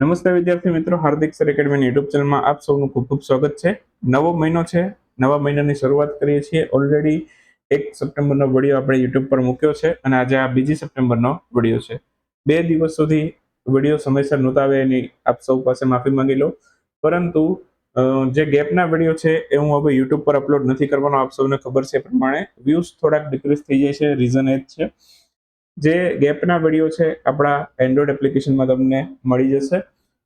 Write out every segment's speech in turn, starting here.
નમસ્તે વિદ્યાર્થી મિત્રો, હાર્દિક સર એકેડમીની યુટ્યુબ ચેનલમાં આપ સૌનું ખૂબ ખૂબ સ્વાગત છે. નવો મહિનો છે. નવા મહિનાની શરૂઆત કરીએ છીએ. ઓલરેડી એક સપ્ટેમ્બરનો વીડિયો આપણે યુટ્યુબ પર મૂક્યો છે અને આજે આ બીજી સપ્ટેમ્બરનો વીડિયો છે. બે દિવસ સુધી વીડિયો સમયસર નહોતા આવે એની આપ સૌ પાસે માફી માંગી લો. પરંતુ જે ગેપના વીડિયો છે એ હું હવે યુટ્યુબ પર અપલોડ નથી કરવાનો. આપ સૌને ખબર છે પ્રમાણે વ્યૂઝ થોડાક ડિક્રીઝ થઈ જાય છે. રીઝન એ જ છે. જે ગેપના વીડિયો છે આપણા એન્ડ્રોઈડ એપ્લિકેશનમાં તમને મળી જશે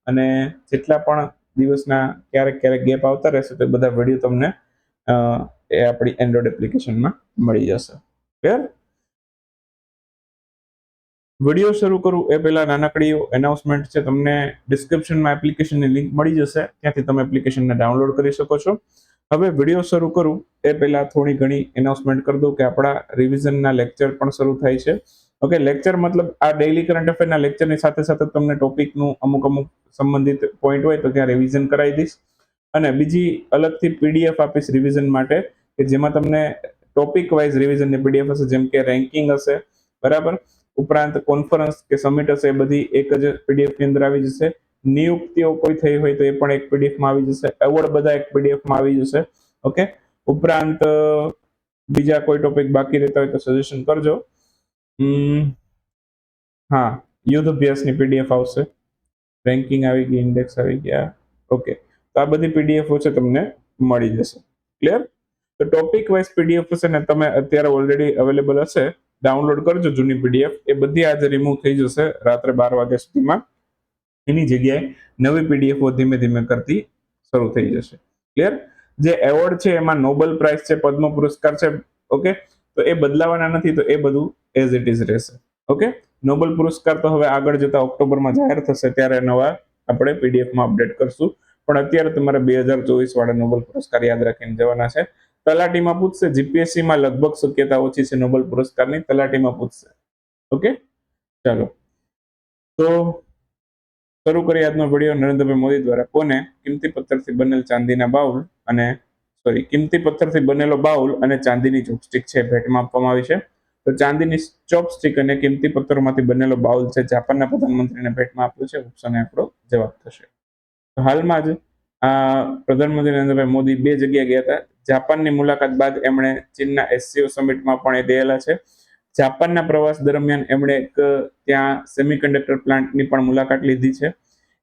અને જેટલા પણ દિવસના ક્યારેક ક્યારેક ગેપ આવતા રહેશે તે બધા વીડિયો તમને એ આપણી એન્ડ્રોઈડ એપ્લિકેશનમાં મળી જશે. ક્લિયર વીડિયો શરૂ કરું એ પહેલાં નાનકડી એનાઉન્સમેન્ટ છે તમને ડિસ્ક્રિપ્શનમાં એપ્લિકેશનની લિંક મળી જશે, ત્યાંથી તમે એપ્લિકેશનને ડાઉનલોડ કરી શકો છો. હવે વીડિયો શરૂ કરું એ પહેલાં થોડી ઘણી એનાઉન્સમેન્ટ કરી દઉં કે આપણા રિવિઝનના લેક્ચર પણ શરૂ થાય છે. ઓકે લેક્ચર મતલબ આ ડેઇલી કરંટ અફેરના લેક્ચરની સાથે સાથે તમને ટોપિકનું અમુક અમુક સંબંધિત પોઈન્ટ હોય તો ત્યાં રિવિઝન કરાવી દઈશ. અને બીજી અલગથી પીડીએફ આપીશ રિવિઝન માટે, કે જેમાં તમને ટોપિક વાઇઝ રિવિઝનની પીડીએફ હશે, જેમ કે રેન્કિંગ હશે, બરાબર? ઉપરાંત કોન્ફરન્સ કે સમિટ હશે, એ બધી એક જ પીડીએફની અંદર આવી જશે. નિયુક્તિઓ કોઈ થઈ હોય તો એ પણ એક પીડીએફમાં આવી જશે. એવોર્ડ બધા એક પીડીએફમાં આવી જશે. ઓકે ઉપરાંત બીજા કોઈ ટોપિક બાકી રહેતા હોય તો સજેશન કરજો. હા, યુદ્ધ અભ્યાસની પીડીએફ આવશે. રેન્કિંગ આવી ગઈ ઇન્ડેક્સ આવી ગયા. ઓકે તો આ બધી પીડીએફો છે તમને મળી જશે. ક્લિયર તો ટોપિક વાઇઝ પીડીએફ હશે ને તમે અત્યારે ઓલરેડી અવેલેબલ હશે ડાઉનલોડ કરજો જૂની પીડીએફ એ બધી આજે રિમૂવ થઈ જશે રાત્રે બાર વાગ્યા સુધીમાં. એની જગ્યાએ નવી પીડીએફો ધીમે ધીમે કરતી શરૂ થઈ જશે. ક્લિયર જે એવોર્ડ છે, એમાં નોબેલ પ્રાઇઝ છે, પદ્મ પુરસ્કાર છે ઓકે તો એ બદલાવાના નથી, તો એ બધું એઝ ઇટ ઇઝ રહેશે. ઓકે નોબેલ પુરસ્કાર તો હવે આગળ જતા ઓક્ટોબરમાં જાહેર થશે, ત્યારે નવા આપણે પીડીએફમાં અપડેટ કરશું. પણ અત્યારે તમારે બે હજાર ચોવીસ વાળા નોબેલ પુરસ્કાર યાદ રાખીને જવાના છે. તલાટીમાં પૂછશે જીપીએસસીમાં લગભગ શક્યતા ઓછી છે નોબેલ પુરસ્કારની, તલાટીમાં પૂછશે. ઓકે ચાલો. તો શરૂ કરી આજનો વીડિયો નરેન્દ્રભાઈ મોદી દ્વારા. કોને? કિંમતી પથ્થરથી બનેલ ચાંદીના બાઉલ અને સોરી કિંમતી પથ્થરથી બનેલો બાઉલ અને ચાંદીની ચોપસ્ટિક છે, ભેટમાં આપવામાં આવી છે. તો ચાંદીની ચોપસ્ટિક અને કિંમતી પથ્થરોમાંથી બનેલો બાઉલ છે, જાપાનના પ્રધાનમંત્રીને ભેટમાં આપ્યું છે. ઓપ્શન આપણો જવાબ થશે. હાલમાં જ પ્રધાનમંત્રી નરેન્દ્રભાઈ મોદી બે જગ્યાએ ગયા હતા. જાપાનની મુલાકાત બાદ એમણે ચીનના એસસીઓ સમિટમાં પણ એ ગયેલા છે. જાપાનના પ્રવાસ દરમિયાન એમણે એક ત્યાં સેમિકન્ડક્ટર પ્લાન્ટની પણ મુલાકાત લીધી છે.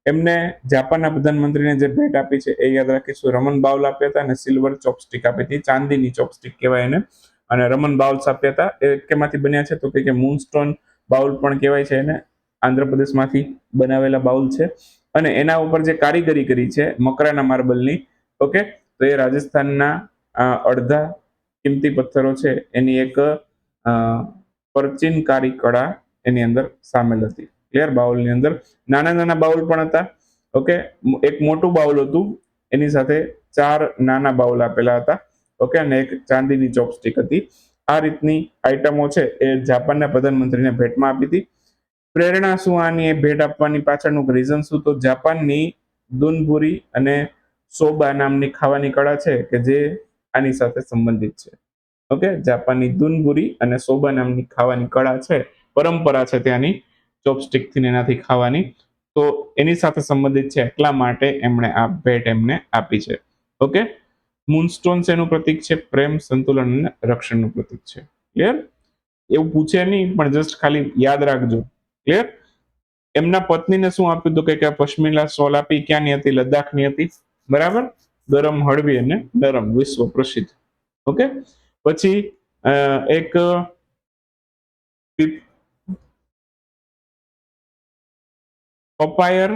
એમને જાપાનના પ્રધાનમંત્રીને જે ભેટ આપી છે એ યાદ રાખીશું. રમન બાઉલ આપ્યા હતા અને સિલ્વર ચોપસ્ટિક આપી હતી. ચાંદીની ચોપસ્ટિક કહેવાય એને. અને રમન બાઉલ્સ આપ્યા હતા. એ કેમાંથી બન્યા છે? તો કે કે મૂનસ્ટોન બાઉલ પણ કહેવાય છે એને. આંધ્રપ્રદેશમાંથી બનાવેલા બાઉલ છે. અને એના ઉપર જે કારીગરી કરી છે, મકરાના માર્બલની, ઓકે? તો એ રાજસ્થાનના અડધા કિંમતી પથ્થરો છે. એની એક પરચીનકારી કળા એની અંદર સામેલ હતી. ક્લિયર બાઉલની અંદર. નાના નાના બાઉલ પણ હતા, ઓકે? એક મોટું બાઉલ હતું. એની સાથે ચાર નાના બાઉલ આપેલા હતા. ઓકે અને એક ચાંદીની ચોપસ્ટિક હતી. આ રીતની આઈટમો છે એ જાપાનના પ્રધાનમંત્રીને ભેટમાં આપી હતી. પ્રેરણા શું? આની એ ભેટ આપવાની પાછળનું રીઝન શું? તો જાપાનની દુનભુરી અને સોબા નામની ખાવાની કળા છે કે જે આની સાથે સંબંધિત છે. ઓકે જાપાનની દુનબુરી અને સોબા નામની ખાવાની કળા છે, પરંપરા છે ત્યાંની ચોપસ્ટિકથી એનાથી ખાવાની. તો એની સાથે સંબંધિત છે એટલા માટે એમણે આ ભેટ એમને આપી છે. ઓકે મૂનસ્ટોન એનું પ્રતીક છે, પ્રેમ, સંતુલન અને રક્ષણનું પ્રતીક છે. ક્લિયર એવું પૂછે નહીં, પણ જસ્ટ ખાલી યાદ રાખજો. ક્લિયર એમના પત્નીને શું આપ્યું હતું? કે પશ્મિલા સોલ આપી, ક્યાંની હતી? લદ્દાખની હતી. બરાબર? ગરમ હળવી અને નરમ, વિશ્વ પ્રસિદ્ધ. ઓકે પછી એક પીપ- પપાયર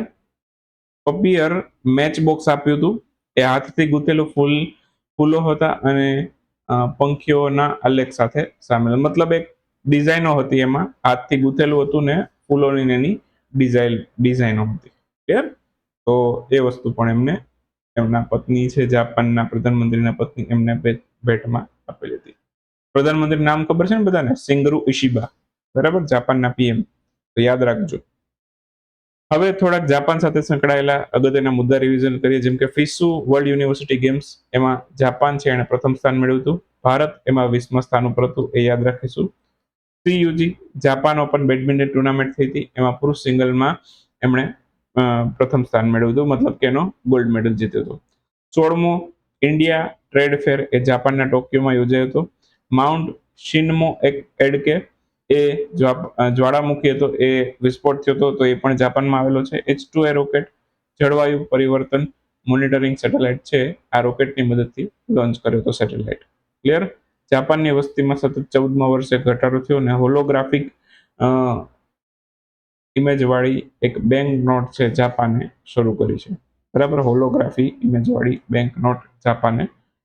પપિયર મેચ બોક્સ આપ્યું હતું. એ હાથથી ગૂંથેલું ફૂલ ફૂલો હતા અને પંખીઓના આલેખ સાથે સામેલ. મતલબ એક ડિઝાઇનો હતી એમાં. હાથથી ગૂંથેલું હતું ને ફૂલોની એની ડિઝાઇન ડિઝાઇનો હતી. ક્લિયર તો એ વસ્તુ પણ એમને એમના પત્ની છે જાપાનના પ્રધાનમંત્રીના પત્ની એમને ભેટ- ભેટમાં આપેલી હતી. પ્રધાનમંત્રી નામ ખબર છે ને બધાને? સિંગરુ ઇશિબા. બરાબર? જાપાનના પીએમ તો યાદ રાખજો. હવે થોડાક જાપાન સાથે સંકળાયેલા અગત્યના મુદ્દા રિવિઝન કરીએ, જેમ કે ફિસુ વર્લ્ડ યુનિવર્સિટી ગેમ્સ, એમાં જાપાન છે એણે પ્રથમ સ્થાન મેળવ્યું હતું. ભારત એમાં વીસમા સ્થાન ઉપર હતું એ યાદ રાખીશું. સીયુજી જાપાન ઓપન બેડમિન્ટન ટુર્નામેન્ટ થઈ હતી. એમાં પુરુષ સિંગલમાં એમણે પ્રથમ સ્થાન મેળવ્યું હતું. મતલબ કે એનો ગોલ્ડ મેડલ જીત્યો હતો. સોળમો ઇન્ડિયા ટ્રેડ ફેર એ જાપાનના ટોક્યોમાં યોજાયો હતો. માઉન્ટ શિનમો એક એડકે એ જ્વાળામુખી હતો એ વિસ્ફોટ થયો હતો, તો એ પણ જાપાનમાં આવેલો છે. એચ ટુ એ રોકેટ જળવાયુ પરિવર્તન મોનિટરિંગ સેટેલાઇટ છે. આ રોકેટની મદદથી લોન્ચ કર્યો હતો સેટેલાઇટ. ક્લિયર જાપાનની વસ્તીમાં સતત ચૌદમા વર્ષે ઘટાડો થયો અને હોલોગ્રાફિક ઇમેજવાળી એક બેંક નોટ છે જાપાને શરૂ કરી છે. બરાબર? હોલોગ્રાફી ઇમેજવાળી બેંક નોટ જાપાને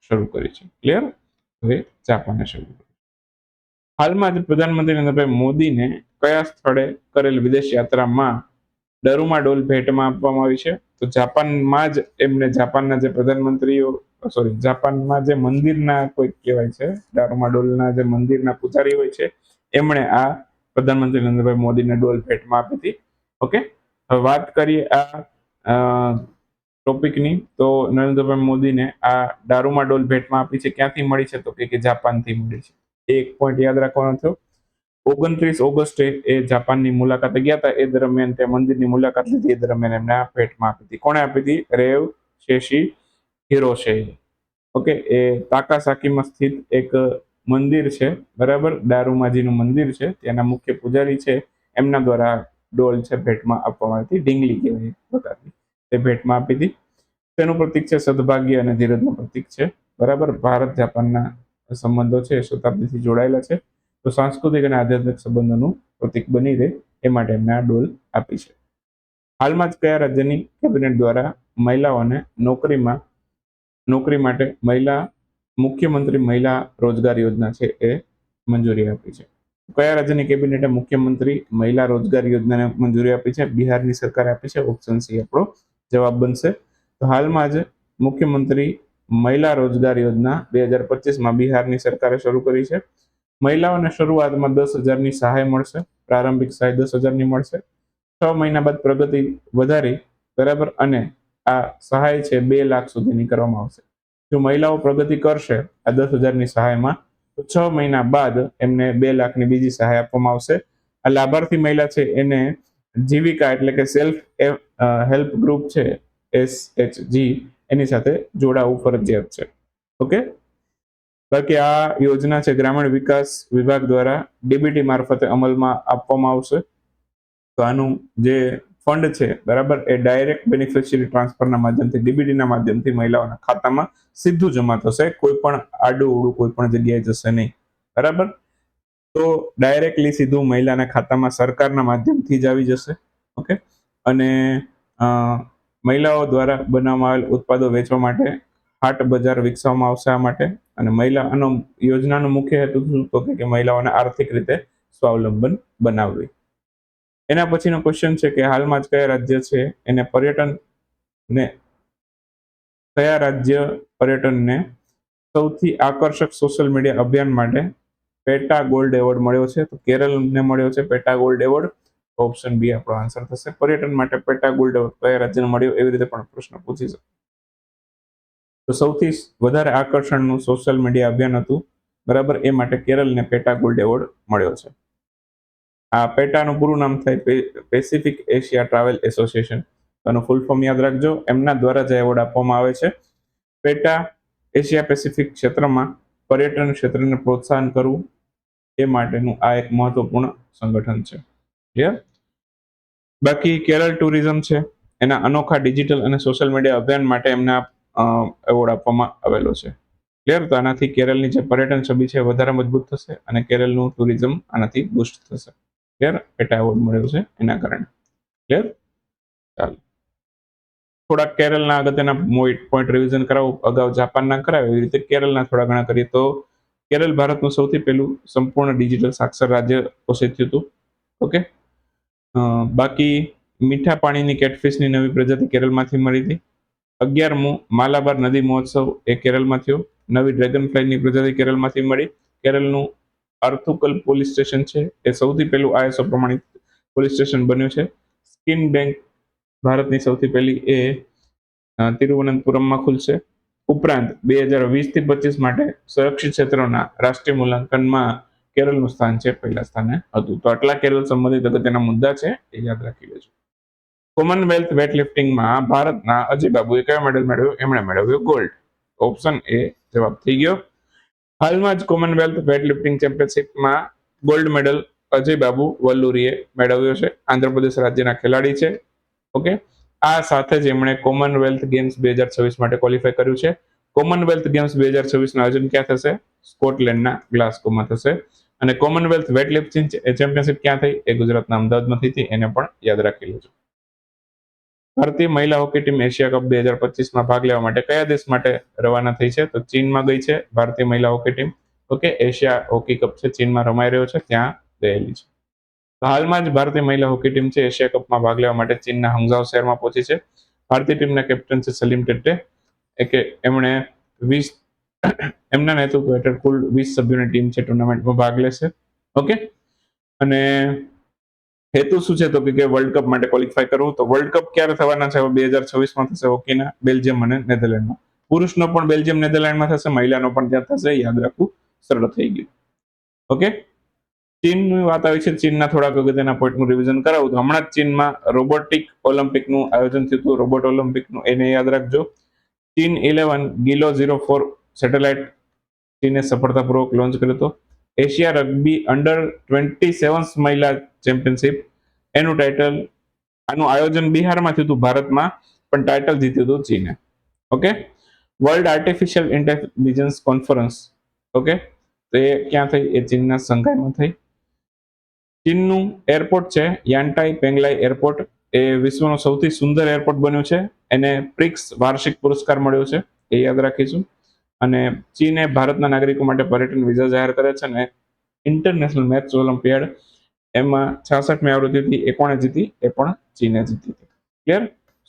શરૂ કરી છે. ક્લિયર હવે જાપાને શરૂ કરી હાલમાં જ પ્રધાનમંત્રી નરેન્દ્રભાઈ મોદીને કયા સ્થળે કરેલ વિદેશ યાત્રામાં ડરુમા ડોલ ભેટમાં આપવામાં આવી છે? તો જાપાનમાં જ એમને જાપાનના જે પ્રધાનમંત્રીઓ સોરી જાપાનમાં જે મંદિરના કોઈ કહેવાય છે, દારૂમા ડોલના જે મંદિરના પૂજારી હોય છે, એમણે આ પ્રધાનમંત્રી નરેન્દ્રભાઈ મોદીને ડોલ ભેટમાં આપી હતી. ઓકે? હવે વાત કરીએ આ ટોપિકની, તો નરેન્દ્રભાઈ મોદીને આ દારૂમા ડોલ ભેટમાં આપી છે. ક્યાંથી મળી છે? તો કે જાપાનથી મળી છે. એક પોઈન્ટ યાદ રાખવાનો થયો. ઓગણત્રીસ ઓગસ્ટે એ જાપાનની મુલાકાતે ગયા હતા. એ દરમિયાન તે મંદિરની મુલાકાત લીધી. એ દરમિયાન એમને આ ભેટમાં આપી હતી. કોણે આપી હતી? રેવ શેશી હિરોશે ઓકે, એ તાકાસાકીમાં સ્થિત એક મંદિર છે. બરાબર? દારૂમાજીનું મંદિર છે. ત્યાંના મુખ્ય પૂજારી છે. એમના દ્વારા ડોલ છે ભેટમાં આપવામાં આવી હતી. ઢીંગલી કહેવાય પ્રકારની. તે ભેટમાં આપી હતી. તેનું પ્રતીક છે સદભાગ્ય અને ધીરજનું પ્રતીક છે. બરાબર? ભારત જાપાનના સંબંધો છે શતાબ્દીથી જોડાયેલા છે. તો સાંસ્કૃતિક અને આધ્યાત્મિક સંબંધોનું પ્રતીક બની રહે, એ માટે એમને આ ડોલ આપી છે. હાલમાં જ કયા રાજ્યની કેબિનેટ દ્વારા મહિલાઓને નોકરીમાં, નોકરી માટે મહિલા, મુખ્યમંત્રી મહિલા રોજગાર યોજના છે, એ મંજૂરી આપી છે. કયા રાજ્યની કેબિનેટે મુખ્યમંત્રી મહિલા રોજગાર યોજનાને મંજૂરી આપી છે, બિહારની સરકારે આપી છે ઓપ્શન સી આપણો જવાબ બનશે. તો હાલમાં જ મુખ્યમંત્રી મહિલા રોજગાર યોજના બે હજાર પચીસમાં બિહારની સરકારે શરૂ કરી છે. મહિલાઓને શરૂઆતમાં દસ હજારની સહાય મળશે, પ્રારંભિક સહાય દસ હજારની મળશે. છ મહિના બાદ પ્રગતિ વધારી, બરાબર, અને આ સહાય છે બે લાખ સુધીની કરવામાં આવશે. જો મહિલાઓ પ્રગતિ કરશે આ દસ હજારની સહાયમાં, તો છ મહિના બાદ એમને બે લાખની બીજી સહાય આપવામાં આવશે. આ લાભાર્થી મહિલા છે એને જીવિકા એટલે કે સેલ્ફ હેલ્પ ગ્રુપ છે, એસ એચ જી. એની સાથે જોડાવું ફરજિયાત છે. ઓકે? બાકી આ યોજના છે ગ્રામીણ વિકાસ વિભાગ દ્વારા ડીબીટી મારફતે અમલમાં આપવામાં આવશે. તો આનું જે ફંડ છે, બરાબર, એ ડાયરેક્ટ બેનિફિશિયરી ટ્રાન્સફરના માધ્યમથી ડીબીટીના માધ્યમથી મહિલાઓના ખાતામાં સીધું જમા થશે. કોઈ પણ આડું ઉડું, કોઈ પણ જગ્યાએ જશે નહીં. બરાબર? તો ડાયરેક્ટલી સીધું મહિલાના ખાતામાં સરકારના માધ્યમથી જ આવી જશે. ઓકે? અને મહિલાઓ દ્વારા બનાવવામાં આવેલ ઉત્પાદો વેચવા માટે હાટ બજાર વિકસાવવામાં આવશે આ માટે. અને મહિલાનો યોજનાનો મુખ્ય હેતુ શું તો કે મહિલાઓને આર્થિક રીતે સ્વાવલંબન બનાવવી. એના પછીનો ક્વેશ્ચન છે કે હાલમાં જ કયા રાજ્ય છે? એને પર્યટન ને કયા રાજ્ય પર્યટનને સૌથી આકર્ષક સોશિયલ મીડિયા અભિયાન માટે પેટા ગોલ્ડ એવોર્ડ મળ્યો છે? તો કેરળને મળ્યો છે, પેટા ગોલ્ડ એવોર્ડ ઓપ્શન બી આપણો આન્સર થશે. પર્યટન માટે પેટા ગોલ્ડ કયા રાજ્યને મળ્યો એવી રીતે પણ પ્રશ્ન પૂછી શકે. તો સૌથી વધારે આકર્ષણનું સોશિયલ મીડિયા અભિયાન હતું, બરાબર? એ માટે કેરળને પેટા ગોલ્ડ એવોર્ડ મળ્યો છે. આ પેટાનું પૂરું નામ થાય પેસિફિક એશિયા ટ્રાવેલ એસોસિએશન એનું ફૂલ ફોર્મ યાદ રાખજો. એમના દ્વારા જે એવોર્ડ આપવામાં આવે છે, પેટા એશિયા પેસિફિક ક્ષેત્રમાં પર્યટન ક્ષેત્રને પ્રોત્સાહન કરવું એ માટેનું આ એક મહત્વપૂર્ણ સંગઠન છે. ક્લિયર બાકી કેરળ ટુરિઝમ છે. એના અનોખા ડિજિટલ અને સોશિયલ મીડિયા અભિયાન માટે એમને એવોર્ડ આપવામાં આવેલો છે. ક્લિયર તો આનાથી કેરળની જે પર્યટન છબી છે વધારે મજબૂત થશે અને કેરળનું ટુરિઝમ આનાથી બુસ્ટ થશે. ક્લિયર પેટા એવોર્ડ મળ્યો છે એના કારણે. ક્લિયર ચાલો. થોડાક કેરળના અગત્યના પોઈન્ટ રિવિઝન કરાવું. અગાઉ જાપાનના કરાવે એવી રીતે કેરળના થોડા ઘણા કરીએ તો કેરળ ભારતનું સૌથી પહેલું સંપૂર્ણ ડિજિટલ સાક્ષર રાજ્ય ઘોષિત થયું હતું. ઓકે બાકી મીઠા પાણીની કેટફિશની નવી પ્રજાતિ કેરળમાંથી મળી હતી. અગિયારમું માલાબાર નદી મહોત્સવ એ કેરળમાં થયો. નવી ડ્રેગન ફ્લાયની પ્રજાતિ કેરળમાંથી મળી. કેરળનું અર્થુકલ પોલીસ સ્ટેશન છે. એ સૌથી પહેલું આઈએસઓ પ્રમાણિત પોલીસ સ્ટેશન બન્યું છે. સ્કિન બેંક ભારતની સૌથી પહેલી એ તિરુવનંતપુરમમાં ખુલશે ઉપરાંત બે હજાર વીસથી પચીસ માટે સુરક્ષિત ક્ષેત્રોના રાષ્ટ્રીય મૂલ્યાંકનમાં કેરળનું સ્થાન છે પહેલા સ્થાને હતું. તો આટલા કેરળ સંબંધિત અગત્યના મુદ્દા છે એ યાદ રાખી લેજો. કોમનવેલ્થ વેટલિફ્ટિંગમાં ભારતના અજય બાબુએ કયો મેડલ મેળવ્યો? એમણે મેળવ્યો ગોલ્ડ ઓપ્શન એ જવાબ થઈ ગયો. હાલમાં જ કોમનવેલ્થ વેટલિફ્ટિંગ ચેમ્પિયનશિપમાં ગોલ્ડ મેડલ અજય બાબુ વલ્લુરીએ મેળવ્યો છે. આંધ્રપ્રદેશ રાજ્યના ખેલાડી છે. ઓકે આ સાથે જ એમણે કોમનવેલ્થ ગેમ્સ બે હજાર છવ્વીસ માટે ક્વોલિફાય કર્યું છે. કોમનવેલ્થ ગેમ્સ બે હજાર છવ્વીસનું આયોજન ક્યાં થશે? સ્કોટલેન્ડના ગ્લાસ્કોમાં થશે. અને કોમનવેલ્થ વેટલિફ્ટિંગ ચેમ્પિયનશિપ ક્યાં થઈ? એ ગુજરાતના અમદાવાદમાં થઈ હતી, એને પણ યાદ રાખી લેજો. ભારતીય મહિલા હોકી ટીમ એશિયા કપ બે હજાર પચીસમાં ભાગ લેવા માટે કયા દેશ માટે રવાના થઈ છે? તો ચીનમાં ગઈ છે ભારતીય મહિલા hockey team. Okay, Asia hockey cup છે, ચીનમાં રમાઈ રહ્યો છે, ત્યાં ગયેલી છે. હાલમાં જ ભારતીય મહિલા હોકી ટીમ છે, એશિયા કપમાં ભાગ લેવા માટે ચીનના હંગઝાઓ શહેરમાં પહોંચી છે. ભારતીય ટીમના કેપ્ટન છે સલીમ ટેટ્ટે. કે એમણે વીસ એમના નેતૃત્વ હેઠળ કુલ વીસ સભ્યોની ટીમ છે ટુર્નામેન્ટમાં ભાગ લેશે. ઓકે અને હેતુ શું છે? તો કે વર્લ્ડ કપ માટે ક્વોલિફાય કરવું. તો વર્લ્ડ કપ ક્યારે થવાના છે? બે હજાર છવ્વીસમાં થશે. હોકીના બેલ્જિયમ અને નેધરલેન્ડમાં પુરુષનો પણ બેલ્જિયમ નેધરલેન્ડમાં થશે. મહિલાનો પણ ત્યાં થશે. યાદ રાખવું સરળ થઈ ગયું. ઓકે ચીનની વાત આવી છે. ચીનના થોડાક અગત્યના પોઈન્ટનું રિવિઝન કરાવું. તો હમણાં જ ચીનમાં રોબોટિક ઓલિમ્પિકનું આયોજન થયું હતું. રોબોટ ઓલિમ્પિકનું એને યાદ રાખજો. ચીન ઇલેવન ગિલો ઝીરો ફોર સેટેલાઇટ ચીને સફળતાપૂર્વક લોન્ચ કર્યો હતો. Asia rugby under twenty sevens મહિલા ચેમ્પિયનશિપ. એનું ટાઇટલ, આનું આયોજન બિહારમાં થયું હતું ભારતમાં, પણ ટાઇટલ જીત્યું હતું ચીને. Okay? World artificial intelligence conference. Okay? તો એ ક્યાં થઈ? એ ચીનના સંઘાઈમાં થઈ. ચીનનું એરપોર્ટ છે, યાન્ટાઈ પેંગલાઈ એરપોર્ટ. એ વિશ્વનો સૌથી સુંદર એરપોર્ટ બન્યું છે. એને પ્રિક્સ વાર્ષિક પુરસ્કાર મળ્યો છે. એ યાદ રાખીશું. અને ચીને ભારતના નાગરિકો માટે પર્યટન વિઝા જાહેર કરે છે અને ઇન્ટરનેશનલ મેચ ઓલિમ્પિયાડ એમાં છાસઠમી આવૃત્તિ હતી એ કોણે જીતી, એ પણ ચીને જીતી ક્લિયર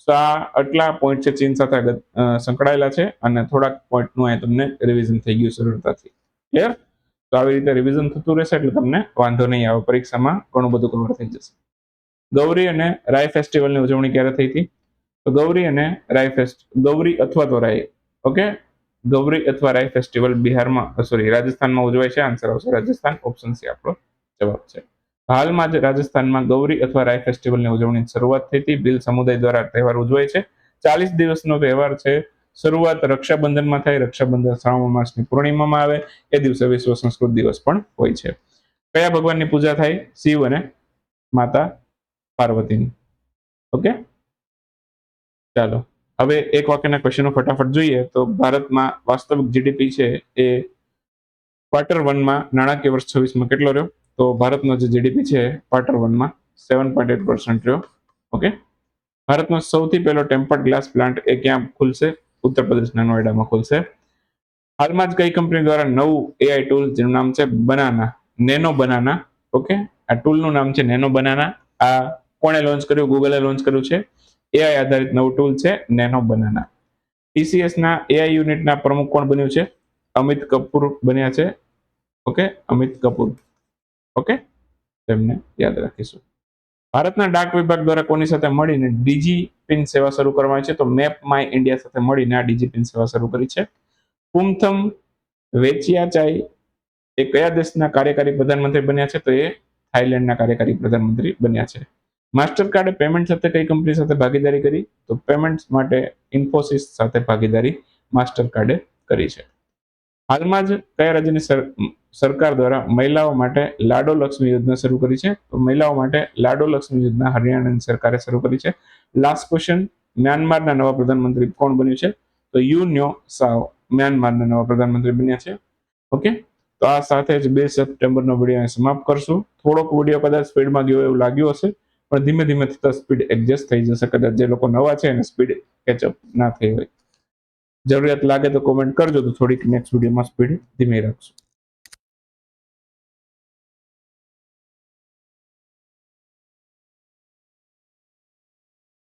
તો આ આટલા પોઈન્ટ છે ચીન સાથે સંકળાયેલા છે અને થોડાક પોઈન્ટનું અહીં તમને રિવિઝન થઈ ગયું સરળતાથી. ક્લિયર તો આવી રીતે રિવિઝન થતું રહેશે એટલે તમને વાંધો નહીં, આવે પરીક્ષામાં ઘણું બધું કવર થઈ જશે. ગૌરી અને રાય ફેસ્ટિવલની ઉજવણી ક્યારે થઈ હતી? તો ગૌરી અને રાય ફેસ્ટ ગૌરી અથવા તો રાય. ઓકે ગૌરી અથવા રાય ફેસ્ટિવલ બિહારમાં સોરી રાજસ્થાનમાં ઉજવાય છે. આન્સર આવશે રાજસ્થાન ઓપ્શન સી આપણો જવાબ છે. હાલમાં જ રાજસ્થાનમાં ગૌરી અથવા રાય ફેસ્ટિવલની ઉજવણી શરૂઆત થઈ હતી. ભીલ સમુદાય દ્વારા તહેવાર ઉજવાય છે. ચાલીસ દિવસનો તહેવાર છે. શરૂઆત રક્ષાબંધનમાં થાય. રક્ષાબંધન શ્રાવણ માસની પૂર્ણિમામાં આવે. એ દિવસે વિશ્વ સંસ્કૃત દિવસ પણ હોય છે. કયા ભગવાનની પૂજા થાય? શિવ અને માતા પાર્વતીની. ઓકે? ચાલો. હવે એક વાક્યના ક્વેશ્ચનો ફટાફટ જોઈએ તો ભારતમાં વાસ્તવિક જીડીપી છે એ ક્વાર્ટર વનમાં નાણાકીય વર્ષ છવ્વીસમાં કેટલો રહ્યો? તો ભારતનો જે જીડીપી છે ક્વાર્ટર વનમાં સેવન પોઈન્ટ એટ પર્સન્ટ રહ્યો. ઓકે ભારતનો સૌથી પહેલો ટેમ્પર્ડ ગ્લાસ પ્લાન્ટ એ ક્યાં ખુલશે? ઉત્તર પ્રદેશના નોઈડામાં ખુલશે. હાલમાં જ કઈ કંપની દ્વારા નવું એઆઈ ટૂલ જેનું નામ છે બનાના નેનો બનાના ઓકે આ ટૂલનું નામ છે નેનો બનાના આ કોણે લોન્ચ કર્યું? ગૂગલે લોન્ચ કર્યું છે. એઆઈ આધારિત નવું ટૂલ છે નેનો બનાના ટીસીએસના એઆઈ યુનિટના પ્રમુખ કોણ બન્યું છે? અમિત કપૂર બન્યા છે. ઓકે અમિત કપૂર. ઓકે તેમને યાદ રાખીશું. ભારતના ડાક વિભાગ દ્વારા કોની સાથે મળીને ડીજી પિન સેવા શરૂ કરવામાં છે? તો મેપ માય ઇન્ડિયા સાથે મળીને આ ડીજી પિન સેવા શરૂ કરી છે. કુમથમ વેચિયાચાઈ એ કયા દેશના કાર્યકારી પ્રધાનમંત્રી બન્યા છે? તો એ થાઈલેન્ડના કાર્યકારી પ્રધાનમંત્રી બન્યા છે. માસ્ટર કાર્ડે પેમેન્ટ સાથે કઈ કંપની સાથે ભાગીદારી કરી? તો પેમેન્ટ માટે ઇન્ફોસિસ સાથે ભાગીદારી માસ્ટર કાર્ડે કરી છે. હાલમાં જ કયા રાજ્યની સર- સરકાર દ્વારા મહિલાઓ માટે લાડો લક્ષ્મી યોજના શરૂ કરી છે? તો મહિલાઓ માટે લાડો લક્ષ્મી યોજના હરિયાણાની સરકારે શરૂ કરી છે. લાસ્ટ ક્વેશ્ચન મ્યાનમારના નવા પ્રધાનમંત્રી કોણ બન્યું છે? તો યુ ન્યો સાવ મ્યાનમારના નવા પ્રધાનમંત્રી બન્યા છે. ઓકે? તો આ સાથે જ બે સપ્ટેમ્બરનો વીડિયો સમાપ્ત કરશું. થોડોક વીડિયો કદાચ સ્પીડમાં ગયો એવું લાગ્યું હશે પણ ધીમે ધીમે થતા સ્પીડ એડજસ્ટ થઈ જશે. કદાચ જે લોકો નવા છે એને સ્પીડ કેચઅપ ના થઈ હોય. જરૂરિયાત લાગે તો કોમેન્ટ કરજો તો થોડીક નેક્સ્ટ વિડીયોમાં સ્પીડ ધીમે રાખશું.